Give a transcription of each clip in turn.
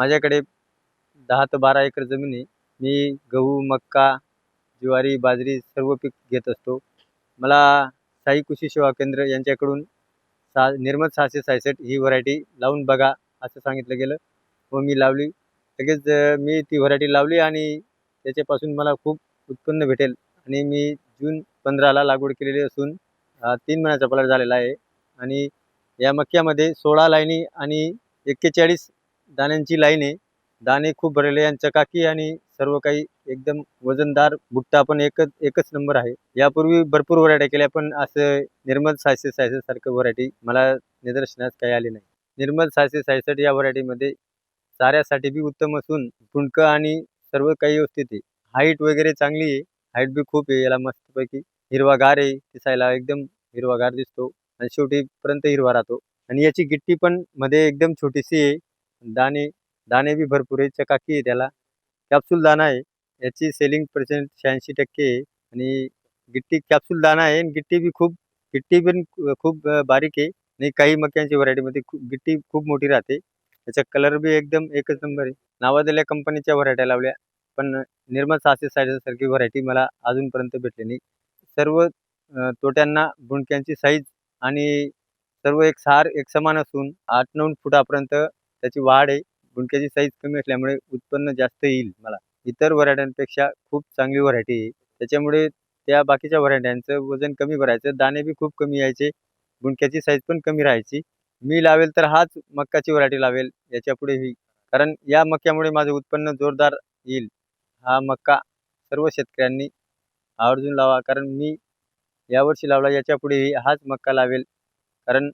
माझ्याकडे दहा ते बारा एकर जमीन आहे. मी गहू मक्का ज्वारी बाजरी सर्व पीक घेत असतो. मला साई कृषी सेवा केंद्र यांच्याकडून सा निर्मल सहाशे सायसष्ट ही व्हरायटी लावून बघा असं सांगितलं गेलं व मी लावली. लगेच मी ती व्हरायटी लावली आणि त्याच्यापासून मला खूप उत्पन्न भेटेल आणि मी जून पंधराला लागवड केलेली असून तीन महिन्याचा पलट झालेला आहे आणि या मक्यामध्ये सोळा लाईनी आणि एक्केचाळीस दाण्यांची लाईन आहे. दाणे खूप भरलेले आणि चकाकी आणि सर्व काही एकदम वजनदार भुट्टा पण एकच एकच नंबर आहे. यापूर्वी भरपूर व्हरायटी केल्या पण असं निर्मल सहाशे सहासष्ट सारखं व्हरायटी मला निदर्शनास काही आली नाही. निर्मल सहाशे सहासष्ट या व्हरायटीमध्ये चाऱ्यासाठी बी उत्तम असून फुंडकं आणि सर्व काही व्यवस्थित आहे. हाईट वगैरे चांगली आहे. हाईट बी खूप आहे. याला मस्तपैकी हिरवागार आहे. दिसायला एकदम हिरवागार दिसतो. आणि शेवटीपर्यंत हिरवा राहतो. आणि याची गिट्टी पण मध्ये एकदम छोटीशी आहे. दाणे दाणे बी भरपूर आहे चकाकी आहे त्याला. कॅप्सूल दाणा आहे. याची सेलिंग पर्सेंट शहाऐंशी टक्के आहे. आणि गिट्टी कॅप्सूल दाणा आहे. आणि गिट्टी बी खूप गिट्टी पण खूप बारीक आहे. आणि काही मक्यांची व्हरायटीमध्ये खूप गिट्टी खूप मोठी राहते. त्याचा कलर बी एकदम एकच नंबर आहे. नावाजलेल्या कंपनीच्या व्हरायट्या लावल्या. पण निर्मल सहाशे साडेसारखी व्हरायटी मला अजूनपर्यंत भेटली नाही. सर्व तोट्यांना बुणक्यांची साईज आणि सर्व एक सार एक समान असून आठ नऊ फुटापर्यंत त्याची वाढ आहे. बुणक्याची साईज कमी असल्यामुळे उत्पन्न जास्त येईल मला. इतर व्हरायट्यांपेक्षा खूप चांगली व्हरायटी आहे. त्याच्यामुळे त्या बाकीच्या व्हरायट्यांचं वजन कमी भरायचं. दाणे बी खूप कमी यायचे. बुणक्याची साईज पण कमी राहायची. मी लावेल तर हाच मक्काची व्हरायटी लावेल याच्यापुढे ही. कारण या मक्यामुळे माझं उत्पन्न जोरदार येईल. हा मक्का सर्व शेतकऱ्यांनी आवर्जून लावा. कारण मी यावर्षी लावला याच्या पुढेही हाच मक्का लावेल. कारण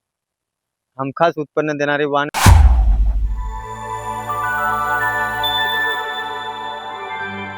हमखास उत्पन्न देणारे वाण